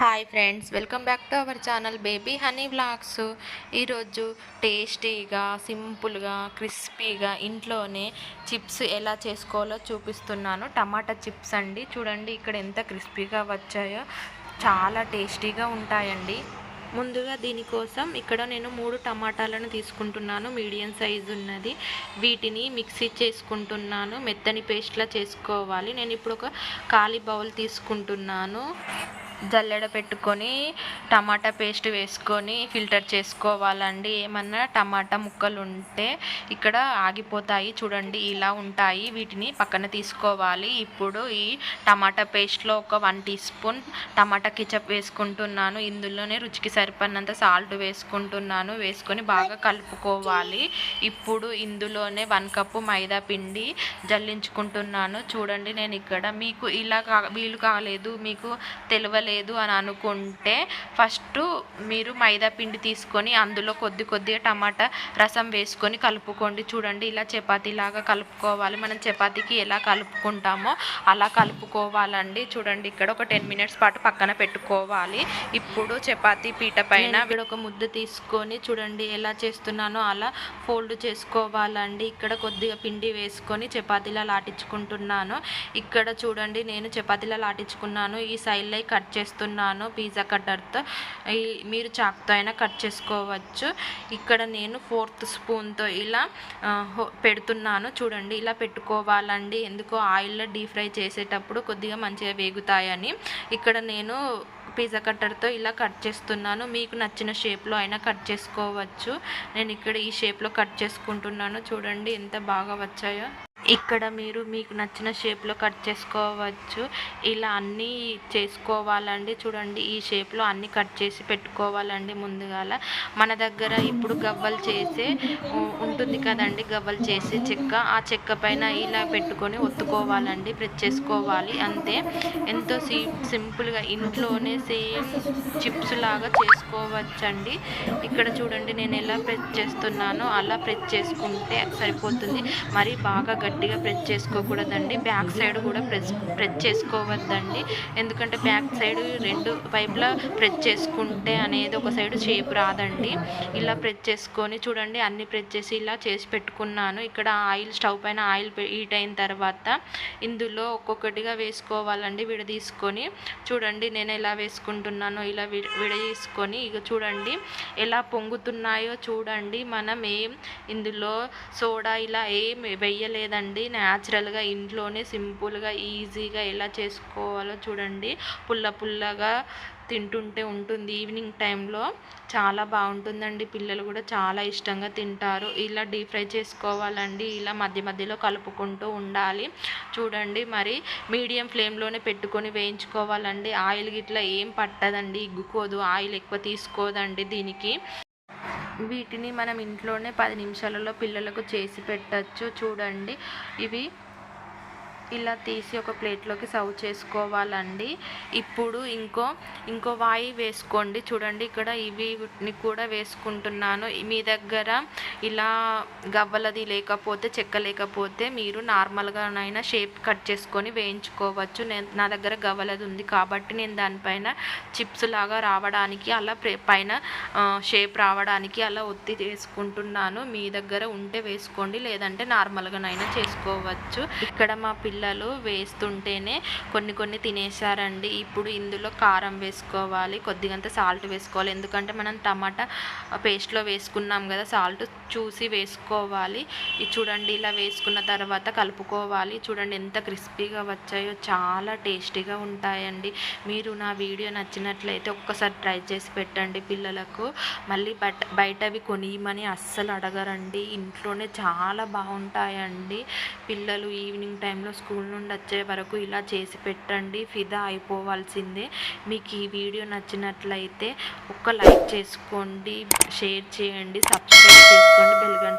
Hi friends welcome back to our channel baby honey vlogs ఈరోజు టేస్టీగా సింపుల్గా క్రిస్పీగా ఇంట్లోనే చిప్స్ ఎలా చేసుకోవాలో చూపిస్తున్నాను. టమాటా చిప్స్ అండి. చూడండి ఇక్కడ ఎంత క్రిస్పీగా వచ్చాయో. చాలా టేస్టీగా ఉంటాయండి. ముందుగా దీనికోసం ఇక్కడ నేను మూడు టమాటాలను తీసుకుంటున్నాను. మీడియం సైజు ఉన్నది. వీటిని మిక్సీ చేసుకుంటున్నాను. మెత్తని పేస్ట్లా చేసుకోవాలి. నేను ఇప్పుడు ఒక ఖాళీ బౌల్ తీసుకుంటున్నాను. జల్లెడ పెట్టుకొని టమాటా పేస్ట్ వేసుకొని ఫిల్టర్ చేసుకోవాలండి. ఏమన్నా టమాటా ముక్కలు ఉంటే ఇక్కడ ఆగిపోతాయి చూడండి ఇలా ఉంటాయి. వీటిని పక్కన తీసుకోవాలి. ఇప్పుడు ఈ టమాటా పేస్ట్లో ఒక one teaspoon tomato ketchup వేసుకుంటున్నాను. ఇందులోనే రుచికి సరిపడినంత సాల్ట్ వేసుకుంటున్నాను. వేసుకొని బాగా కలుపుకోవాలి. ఇప్పుడు ఇందులోనే వన్ కప్పు మైదా పిండి జల్లించుకుంటున్నాను. చూడండి నేను ఇక్కడ మీకు ఇలా కా వీలు కాలేదు. మీకు తెలియలేదు. అని అనుకుంటే ఫస్ట్ మీరు మైదా పిండి తీసుకొని అందులో కొద్ది కొద్దిగా టమాటా రసం వేసుకొని కలుపుకోండి. చూడండి ఇలా చపాతీలాగా కలుపుకోవాలి. మనం చపాతీకి ఎలా కలుపుకుంటామో అలా కలుపుకోవాలండి. చూడండి ఇక్కడ ఒక టెన్ మినిట్స్ పాటు పక్కన పెట్టుకోవాలి. ఇప్పుడు చపాతీ పీట పైన ఇక్కడ ఒక ముద్ద తీసుకొని చూడండి ఎలా చేస్తున్నానో అలా ఫోల్డ్ చేసుకోవాలండి. ఇక్కడ కొద్దిగా పిండి వేసుకొని చపాతీలా లాటించుకుంటున్నాను. ఇక్కడ చూడండి నేను చపాతీలా లాటించుకున్నాను. ఈ సైడ్లో కట్ చేస్తున్నాను పిజ్జా కట్టర్తో ఈ మీరు చాక్తో అయినా కట్ చేసుకోవచ్చు. ఇక్కడ నేను ఫోర్త్ స్పూన్తో ఇలా పెడుతున్నాను. చూడండి ఇలా పెట్టుకోవాలండి. ఎందుకో ఆయిల్లో డీప్ ఫ్రై చేసేటప్పుడు కొద్దిగా మంచిగా వేగుతాయని. ఇక్కడ నేను పిజ్జా కట్టర్తో ఇలా కట్ చేస్తున్నాను. మీకు నచ్చిన షేప్లో అయినా కట్ చేసుకోవచ్చు. నేను ఇక్కడ ఈ షేప్లో కట్ చేసుకుంటున్నాను. చూడండి ఎంత బాగా వచ్చాయో. ఇక్కడ మీరు మీకు నచ్చిన షేప్లో కట్ చేసుకోవచ్చు. ఇలా అన్నీ చేసుకోవాలండి. చూడండి ఈ షేప్లో అన్నీ కట్ చేసి పెట్టుకోవాలండి ముందుగాల. మన దగ్గర ఇప్పుడు గవ్వలు చేసే ఉంటుంది కదండి గవ్వలు చేసే చెక్క. ఆ చెక్క పైన ఇలా పెట్టుకొని ఒత్తుకోవాలండి ప్రెస్ చేసుకోవాలి. అంతే. ఎంతో సి సింపుల్గా ఇంట్లోనే సేమ్ చిప్స్ లాగా చేసుకోవచ్చండి. ఇక్కడ చూడండి నేను ఎలా ప్రెస్ చేస్తున్నానో అలా ప్రెస్ చేసుకుంటే సరిపోతుంది. మరి బాగా గట్టి గట్టిగా ప్రెస్ చేసుకోకూడదండి. బ్యాక్ సైడ్ కూడా ప్రెస్ ప్రెస్ చేసుకోవద్దండి. ఎందుకంటే బ్యాక్ సైడ్ రెండు వైపులా ప్రెస్ చేసుకుంటే అనేది ఒక సైడ్ షేప్ రాదండి. ఇలా ప్రెస్ చేసుకొని చూడండి అన్ని ప్రెస్ చేసి ఇలా చేసి పెట్టుకున్నాను. ఇక్కడ ఆయిల్ స్టవ్ పైన ఆయిల్ హీట్ అయిన తర్వాత ఇందులో ఒక్కొక్కటిగా వేసుకోవాలండి విడదీసుకొని. చూడండి నేను ఎలా వేసుకుంటున్నానో ఇలా విడదీసుకొని ఇక చూడండి ఎలా పొంగుతున్నాయో చూడండి. మనం ఏం ఇందులో సోడా ఇలా ఏం అండి న్యాచురల్గా ఇంట్లోనే సింపుల్గా ఈజీగా ఎలా చేసుకోవాలో చూడండి. పుల్ల పుల్లగా తింటుంటే ఉంటుంది. ఈవినింగ్ టైంలో చాలా బాగుంటుందండి. పిల్లలు కూడా చాలా ఇష్టంగా తింటారు. ఇలా డీప్ ఫ్రై చేసుకోవాలండి. ఇలా మధ్య మధ్యలో కలుపుకుంటూ ఉండాలి. చూడండి మరి మీడియం ఫ్లేమ్లోనే పెట్టుకొని వేయించుకోవాలండి. ఆయిల్ గిట్లా ఏం పట్టదండి. ఇగ్గుకోదు. ఆయిల్ ఎక్కువ తీసుకోదండి దీనికి. వీటిని మనం ఇంట్లోనే పది నిమిషాలలో పిల్లలకు చేసి పెట్టచ్చు. చూడండి ఇవి ఇలా తీసి ఒక ప్లేట్లోకి సర్వ్ చేసుకోవాలండి. ఇప్పుడు ఇంకో ఇంకో వాయి వేసుకోండి. చూడండి ఇక్కడ ఇవి కూడా వేసుకుంటున్నాను. మీ దగ్గర ఇలా గవ్వలది లేకపోతే చెక్క లేకపోతే మీరు నార్మల్గానైనా షేప్ కట్ చేసుకొని వేయించుకోవచ్చు. నేను నా దగ్గర గవ్వలది ఉంది కాబట్టి నేను దానిపైన చిప్స్ లాగా రావడానికి అలా ప్రే- పైన షేప్ రావడానికి అలా ఒత్తి చేసుకుంటున్నాను మీ దగ్గర ఉంటే వేసుకోండి. లేదంటే నార్మల్గానైనా చేసుకోవచ్చు. ఇక్కడ మా పిల్ల పిల్లలు వేస్తుంటేనే కొన్ని కొన్ని తినేసారండి ఇప్పుడు ఇందులో కారం వేసుకోవాలి కొద్దిగంత సాల్ట్ వేసుకోవాలి. ఎందుకంటే మనం టమాటా పేస్ట్లో వేసుకున్నాం కదా సాల్ట్ చూసి వేసుకోవాలి. ఇది చూడండి ఇలా వేసుకున్న తర్వాత కలుపుకోవాలి. చూడండి ఎంత క్రిస్పీగా వచ్చాయో చాలా టేస్టీగా ఉంటాయండి. మీరు నా వీడియో నచ్చినట్లయితే ఒక్కసారి ట్రై చేసి పెట్టండి పిల్లలకు. మళ్ళీ బట్ బయటవి కొనియమని అస్సలు అడగరండి. ఇంట్లోనే చాలా బాగుంటాయండి. పిల్లలు ఈవినింగ్ టైంలో స్కూల్ నుండి వచ్చే వరకు ఇలా చేసి పెట్టండి ఫిదా అయిపోవాల్సిందే. మీకు ఈ వీడియో నచ్చినట్లయితే ఒక్క లైక్ చేసుకోండి షేర్ చేయండి సబ్స్క్రైబ్ చేసుకోండి బెల్గంట